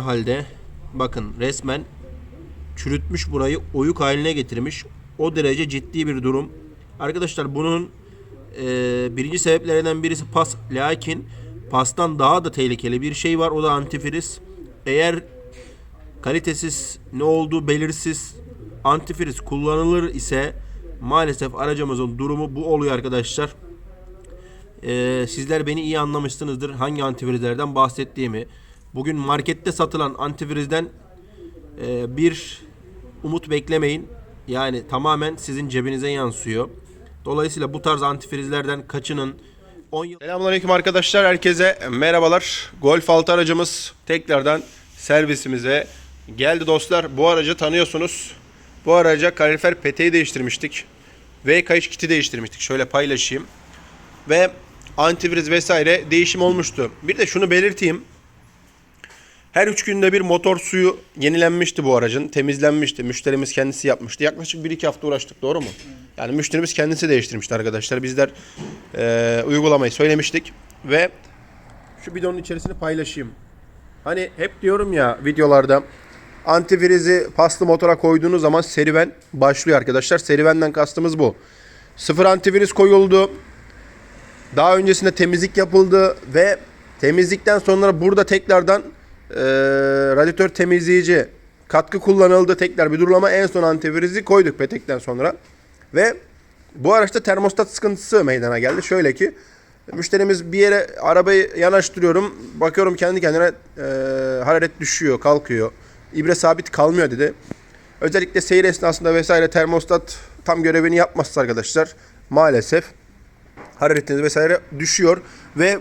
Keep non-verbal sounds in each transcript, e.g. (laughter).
halde bakın resmen çürütmüş burayı oyuk haline getirmiş. O derece ciddi bir durum. Arkadaşlar bunun e, birinci sebeplerinden birisi pas. Lakin pastan daha da tehlikeli bir şey var. O da antifriz. Eğer kalitesiz ne olduğu belirsiz antifriz kullanılır ise maalesef aracımızın durumu bu oluyor arkadaşlar. Ee, sizler beni iyi anlamışsınızdır hangi antifrizlerden bahsettiğimi. Bugün markette satılan antifrizden e, bir umut beklemeyin. Yani tamamen sizin cebinize yansıyor. Dolayısıyla bu tarz antifrizlerden kaçının 10 yıl Selamünaleyküm arkadaşlar. Herkese merhabalar. Golf 6 aracımız tekrardan servisimize geldi dostlar. Bu aracı tanıyorsunuz. Bu araca kalorifer peteği değiştirmiştik. Ve kayış kiti değiştirmiştik. Şöyle paylaşayım. Ve antifriz vesaire değişim olmuştu. Bir de şunu belirteyim. Her 3 günde bir motor suyu yenilenmişti bu aracın. Temizlenmişti. Müşterimiz kendisi yapmıştı. Yaklaşık 1-2 hafta uğraştık. Doğru mu? Yani müşterimiz kendisi değiştirmişti arkadaşlar. Bizler e, uygulamayı söylemiştik. Ve şu bidonun içerisini paylaşayım. Hani hep diyorum ya videolarda antifrizi paslı motora koyduğunuz zaman serüven başlıyor arkadaşlar. Serüvenden kastımız bu. Sıfır antifriz koyuldu. Daha öncesinde temizlik yapıldı ve temizlikten sonra burada tekrardan e, radyatör temizleyici katkı kullanıldı. Tekrar bir durulama en son antifrizi koyduk petekten sonra. Ve bu araçta termostat sıkıntısı meydana geldi. Şöyle ki müşterimiz bir yere arabayı yanaştırıyorum. Bakıyorum kendi kendine e, hararet düşüyor, kalkıyor. İbre sabit kalmıyor dedi. Özellikle seyir esnasında vesaire termostat tam görevini yapmazsa arkadaşlar maalesef hararetiniz vesaire düşüyor ve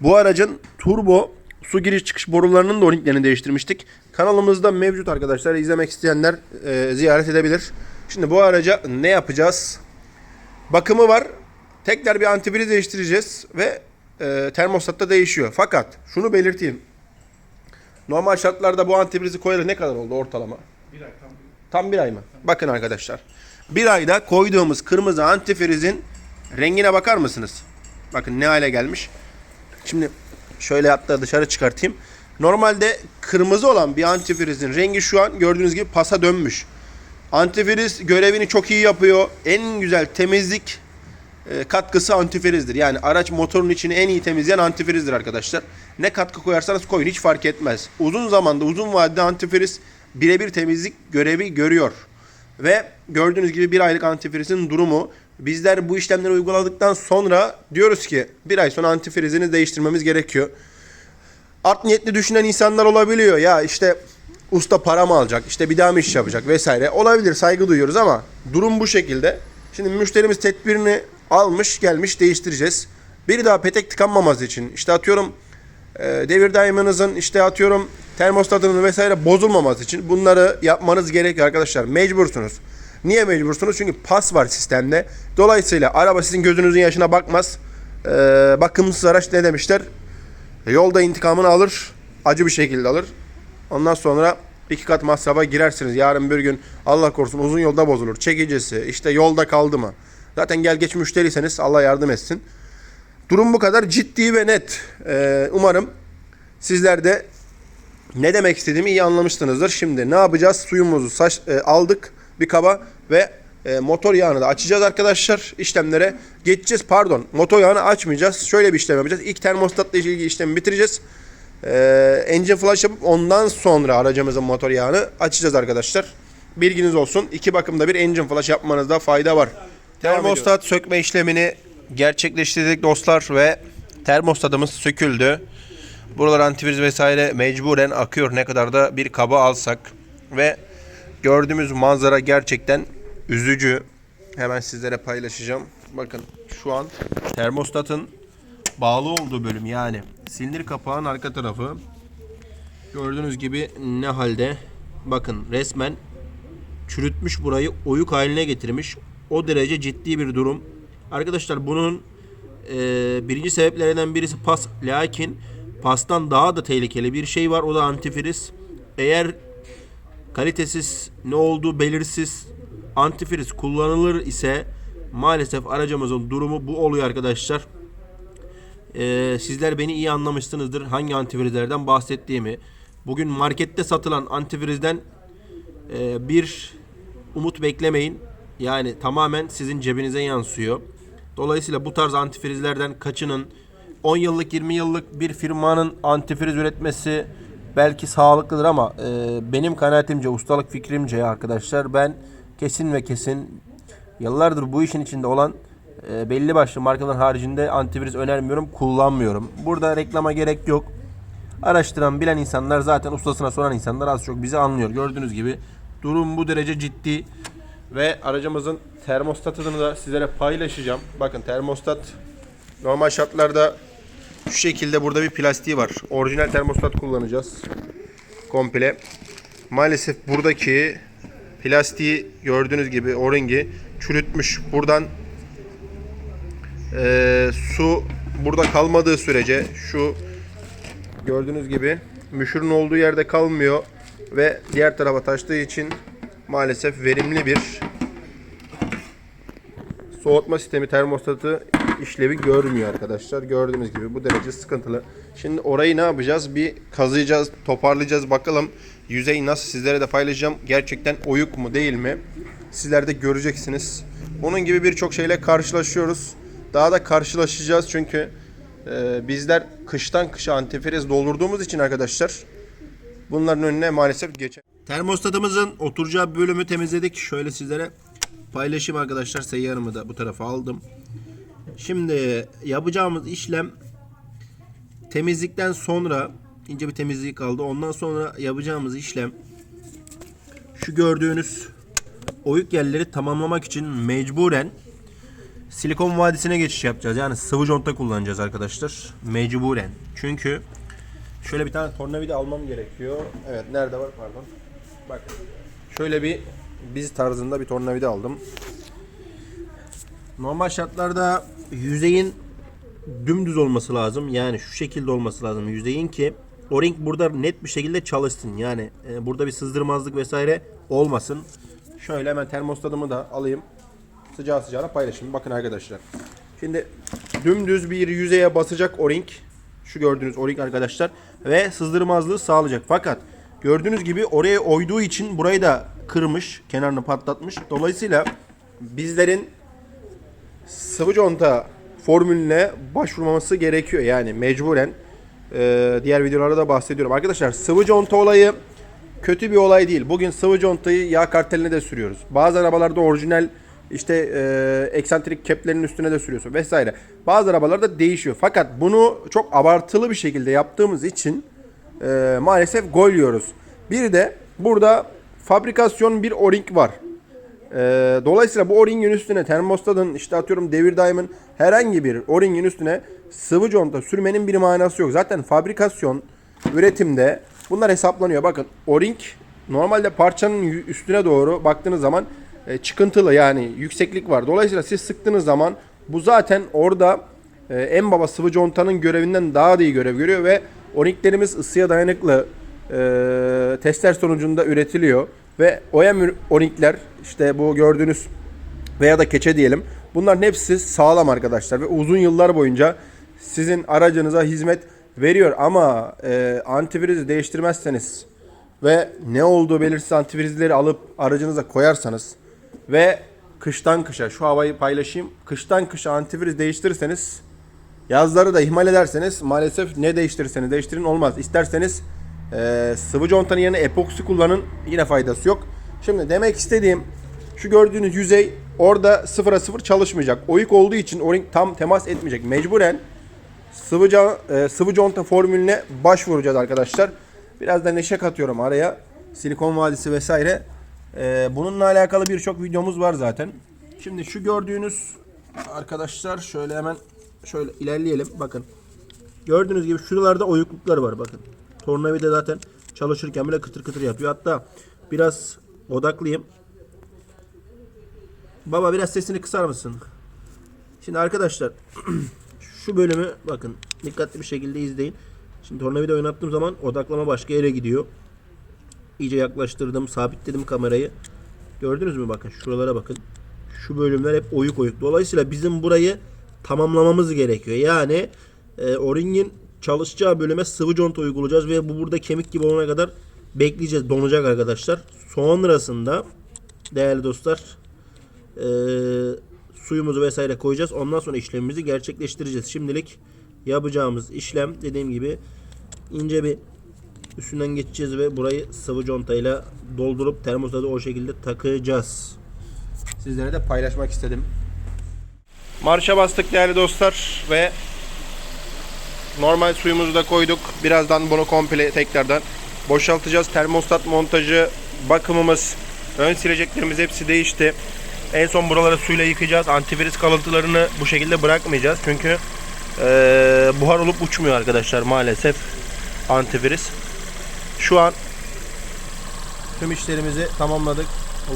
bu aracın turbo su giriş çıkış borularının da oniklerini değiştirmiştik. Kanalımızda mevcut arkadaşlar. izlemek isteyenler e, ziyaret edebilir. Şimdi bu araca ne yapacağız? Bakımı var. Tekrar bir antifriz değiştireceğiz ve e, termostatta değişiyor. Fakat şunu belirteyim. Normal şartlarda bu antifrizi koyalı ne kadar oldu ortalama? Bir ay tam. Tam bir ay mı? Bakın arkadaşlar. Bir ayda koyduğumuz kırmızı antifrizin rengine bakar mısınız? Bakın ne hale gelmiş. Şimdi şöyle hatta dışarı çıkartayım. Normalde kırmızı olan bir antifrizin rengi şu an gördüğünüz gibi pasa dönmüş. Antifriz görevini çok iyi yapıyor. En güzel temizlik e, katkısı antifrizdir. Yani araç motorun içini en iyi temizleyen antifrizdir arkadaşlar. Ne katkı koyarsanız koyun hiç fark etmez. Uzun zamanda uzun vadede antifriz birebir temizlik görevi görüyor. Ve gördüğünüz gibi bir aylık antifrizin durumu. Bizler bu işlemleri uyguladıktan sonra diyoruz ki bir ay sonra antifrizini değiştirmemiz gerekiyor. Art niyetli düşünen insanlar olabiliyor. Ya işte usta para mı alacak, işte bir daha mı iş yapacak vesaire. Olabilir saygı duyuyoruz ama durum bu şekilde. Şimdi müşterimiz tedbirini almış gelmiş değiştireceğiz. Bir daha petek tıkanmaması için işte atıyorum e, devir daiminizin işte atıyorum termostatının vesaire bozulmaması için bunları yapmanız gerekiyor arkadaşlar. Mecbursunuz. Niye mecbursunuz? Çünkü pas var sistemde. Dolayısıyla araba sizin gözünüzün yaşına bakmaz. E, bakımsız araç ne demişler? Yolda intikamını alır, acı bir şekilde alır. Ondan sonra iki kat masrafa girersiniz. Yarın bir gün Allah korusun uzun yolda bozulur. Çekicisi, işte yolda kaldı mı? Zaten gel geç müşteriyseniz Allah yardım etsin. Durum bu kadar ciddi ve net. Ee, umarım sizler de ne demek istediğimi iyi anlamışsınızdır. Şimdi ne yapacağız? Suyumuzu saç, e, aldık bir kaba ve e, motor yağını da açacağız arkadaşlar. İşlemlere geçeceğiz. Pardon motor yağını açmayacağız. Şöyle bir işlem yapacağız. İlk termostatla ilgili işlemi bitireceğiz. E, engine flash yapıp ondan sonra aracımızın motor yağını açacağız arkadaşlar. Bilginiz olsun. İki bakımda bir engine flash yapmanızda fayda var. Termostat sökme işlemini gerçekleştirdik dostlar ve termostatımız söküldü. Buralar antifriz vesaire mecburen akıyor ne kadar da bir kaba alsak ve gördüğümüz manzara gerçekten üzücü. Hemen sizlere paylaşacağım. Bakın şu an termostatın bağlı olduğu bölüm yani silindir kapağın arka tarafı gördüğünüz gibi ne halde bakın resmen çürütmüş burayı oyuk haline getirmiş. O derece ciddi bir durum. Arkadaşlar bunun e, birinci sebeplerinden birisi pas. Lakin pastan daha da tehlikeli bir şey var. O da antifriz. Eğer kalitesiz ne olduğu belirsiz antifriz kullanılır ise maalesef aracımızın durumu bu oluyor arkadaşlar. Ee, sizler beni iyi anlamışsınızdır hangi antifrizlerden bahsettiğimi. Bugün markette satılan antifrizden e, bir umut beklemeyin. Yani tamamen sizin cebinize yansıyor. Dolayısıyla bu tarz antifrizlerden kaçının 10 yıllık 20 yıllık bir firmanın antifriz üretmesi belki sağlıklıdır ama e, benim kanaatimce ustalık fikrimce arkadaşlar ben kesin ve kesin yıllardır bu işin içinde olan e, belli başlı markaların haricinde antifriz önermiyorum, kullanmıyorum. Burada reklama gerek yok. Araştıran, bilen insanlar zaten ustasına soran insanlar az çok bizi anlıyor. Gördüğünüz gibi durum bu derece ciddi. Ve aracımızın termostatını da sizlere paylaşacağım. Bakın termostat normal şartlarda şu şekilde burada bir plastiği var. Orijinal termostat kullanacağız. Komple. Maalesef buradaki plastiği gördüğünüz gibi o-ringi çürütmüş. Buradan eee, su burada kalmadığı sürece şu gördüğünüz gibi müşürün olduğu yerde kalmıyor ve diğer tarafa taştığı için maalesef verimli bir soğutma sistemi termostatı işlevi görmüyor arkadaşlar. Gördüğünüz gibi bu derece sıkıntılı. Şimdi orayı ne yapacağız? Bir kazıyacağız, toparlayacağız bakalım. Yüzey nasıl sizlere de paylaşacağım. Gerçekten oyuk mu değil mi? Sizler de göreceksiniz. Bunun gibi birçok şeyle karşılaşıyoruz. Daha da karşılaşacağız çünkü e, bizler kıştan kışa antifriz doldurduğumuz için arkadaşlar bunların önüne maalesef geçe Termostatımızın oturacağı bölümü temizledik. Şöyle sizlere paylaşayım arkadaşlar. Seyyarımı da bu tarafa aldım. Şimdi yapacağımız işlem temizlikten sonra ince bir temizlik kaldı. Ondan sonra yapacağımız işlem şu gördüğünüz oyuk yerleri tamamlamak için mecburen silikon vadisine geçiş yapacağız. Yani sıvı conta kullanacağız arkadaşlar. Mecburen. Çünkü şöyle bir tane tornavida almam gerekiyor. Evet nerede var pardon. Bak şöyle bir biz tarzında bir tornavida aldım. Normal şartlarda yüzeyin dümdüz olması lazım. Yani şu şekilde olması lazım yüzeyin ki o ring burada net bir şekilde çalışsın. Yani e, burada bir sızdırmazlık vesaire olmasın. Şöyle hemen termostatımı da alayım. Sıcağı sıcağına paylaşayım. Bakın arkadaşlar. Şimdi dümdüz bir yüzeye basacak o ring. Şu gördüğünüz o ring arkadaşlar. Ve sızdırmazlığı sağlayacak. Fakat gördüğünüz gibi oraya oyduğu için burayı da kırmış. Kenarını patlatmış. Dolayısıyla bizlerin sıvı conta formülüne başvurmaması gerekiyor. Yani mecburen Ee, diğer videolarda da bahsediyorum. Arkadaşlar sıvı conta olayı kötü bir olay değil. Bugün sıvı contayı yağ karteline de sürüyoruz. Bazı arabalarda orijinal işte e, eksantrik keplerin üstüne de sürüyorsun vesaire. Bazı arabalarda değişiyor. Fakat bunu çok abartılı bir şekilde yaptığımız için e, maalesef gol yiyoruz. Bir de burada fabrikasyon bir o-ring var. Ee, dolayısıyla bu o-ringin üstüne termostatın işte atıyorum devir daimın herhangi bir o-ringin üstüne sıvı conta sürmenin bir manası yok. Zaten fabrikasyon üretimde bunlar hesaplanıyor. Bakın o-ring normalde parçanın üstüne doğru baktığınız zaman e, çıkıntılı yani yükseklik var. Dolayısıyla siz sıktığınız zaman bu zaten orada e, en baba sıvı contanın görevinden daha da iyi görev görüyor ve o-ringlerimiz ısıya dayanıklı e, testler sonucunda üretiliyor ve OEM o-ringler işte bu gördüğünüz veya da keçe diyelim. Bunların hepsi sağlam arkadaşlar ve uzun yıllar boyunca sizin aracınıza hizmet veriyor ama e, antifrizi değiştirmezseniz ve ne olduğu belirsiz antifrizleri alıp aracınıza koyarsanız ve kıştan kışa şu havayı paylaşayım. Kıştan kışa antifriz değiştirirseniz Yazları da ihmal ederseniz maalesef ne değiştirirseniz değiştirin olmaz. İsterseniz e, sıvı contanın yerine epoksi kullanın yine faydası yok. Şimdi demek istediğim şu gördüğünüz yüzey orada sıfıra sıfır çalışmayacak. Oyuk olduğu için o ring tam temas etmeyecek. Mecburen sıvı, ca- e, sıvı conta formülüne başvuracağız arkadaşlar. Biraz da neşe katıyorum araya. Silikon vadisi vesaire. E, bununla alakalı birçok videomuz var zaten. Şimdi şu gördüğünüz arkadaşlar şöyle hemen şöyle ilerleyelim. Bakın. Gördüğünüz gibi şuralarda oyukluklar var bakın. Tornavida zaten çalışırken bile kıtır kıtır yapıyor. Hatta biraz odaklıyım. Baba biraz sesini kısar mısın? Şimdi arkadaşlar (clears throat) şu bölümü bakın dikkatli bir şekilde izleyin. Şimdi tornavida oynattığım zaman odaklama başka yere gidiyor. İyice yaklaştırdım, sabitledim kamerayı. Gördünüz mü bakın şuralara bakın. Şu bölümler hep oyuk oyuk. Dolayısıyla bizim burayı tamamlamamız gerekiyor. Yani e, o ringin çalışacağı bölüme sıvı conta uygulayacağız ve bu burada kemik gibi olana kadar bekleyeceğiz. Donacak arkadaşlar. Sonrasında değerli dostlar eee, suyumuzu vesaire koyacağız. Ondan sonra işlemimizi gerçekleştireceğiz. Şimdilik yapacağımız işlem dediğim gibi ince bir üstünden geçeceğiz ve burayı sıvı contayla doldurup termostada o şekilde takacağız. Sizlere de paylaşmak istedim. Marşa bastık değerli dostlar ve normal suyumuzu da koyduk. Birazdan bunu komple tekrardan boşaltacağız. Termostat montajı, bakımımız, ön sileceklerimiz hepsi değişti. En son buraları suyla yıkayacağız. Antivirüs kalıntılarını bu şekilde bırakmayacağız. Çünkü eee, buhar olup uçmuyor arkadaşlar maalesef antivirüs. Şu an Tüm işlerimizi tamamladık.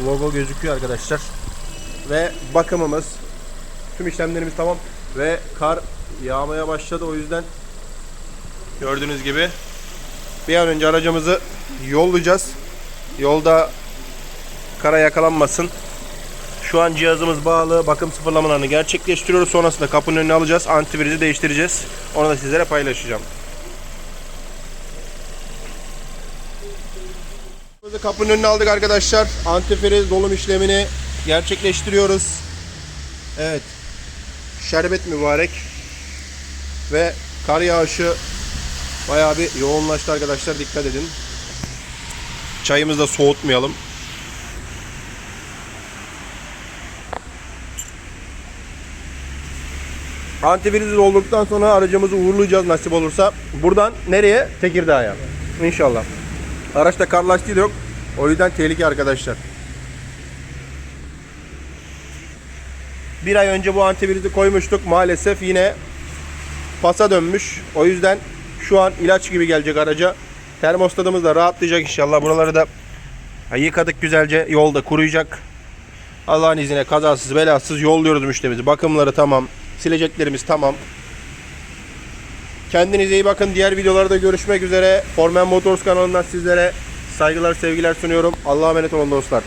logo gözüküyor arkadaşlar. Ve bakımımız tüm işlemlerimiz tamam ve kar yağmaya başladı o yüzden gördüğünüz gibi bir an önce aracımızı yollayacağız. Yolda kara yakalanmasın. Şu an cihazımız bağlı. Bakım sıfırlamalarını gerçekleştiriyoruz. Sonrasında kapının önüne alacağız. Antivirüsü değiştireceğiz. Onu da sizlere paylaşacağım. Kapının önüne aldık arkadaşlar. Antifriz dolum işlemini gerçekleştiriyoruz. Evet. Şerbet mübarek. Ve kar yağışı bayağı bir yoğunlaştı arkadaşlar. Dikkat edin. Çayımızı da soğutmayalım. Antifrizi dolduktan sonra aracımızı uğurlayacağız nasip olursa. Buradan nereye? Tekirdağ'a. İnşallah. Araçta kar lastiği yok. O yüzden tehlike arkadaşlar. Bir ay önce bu antivirüsü koymuştuk. Maalesef yine pasa dönmüş. O yüzden şu an ilaç gibi gelecek araca. Termostatımız da rahatlayacak inşallah. Buraları da yıkadık güzelce. Yolda kuruyacak. Allah'ın izniyle kazasız belasız yolluyoruz müşterimizi. Bakımları tamam. Sileceklerimiz tamam. Kendinize iyi bakın. Diğer videolarda görüşmek üzere. Formen Motors kanalından sizlere saygılar, sevgiler sunuyorum. Allah'a emanet olun dostlar.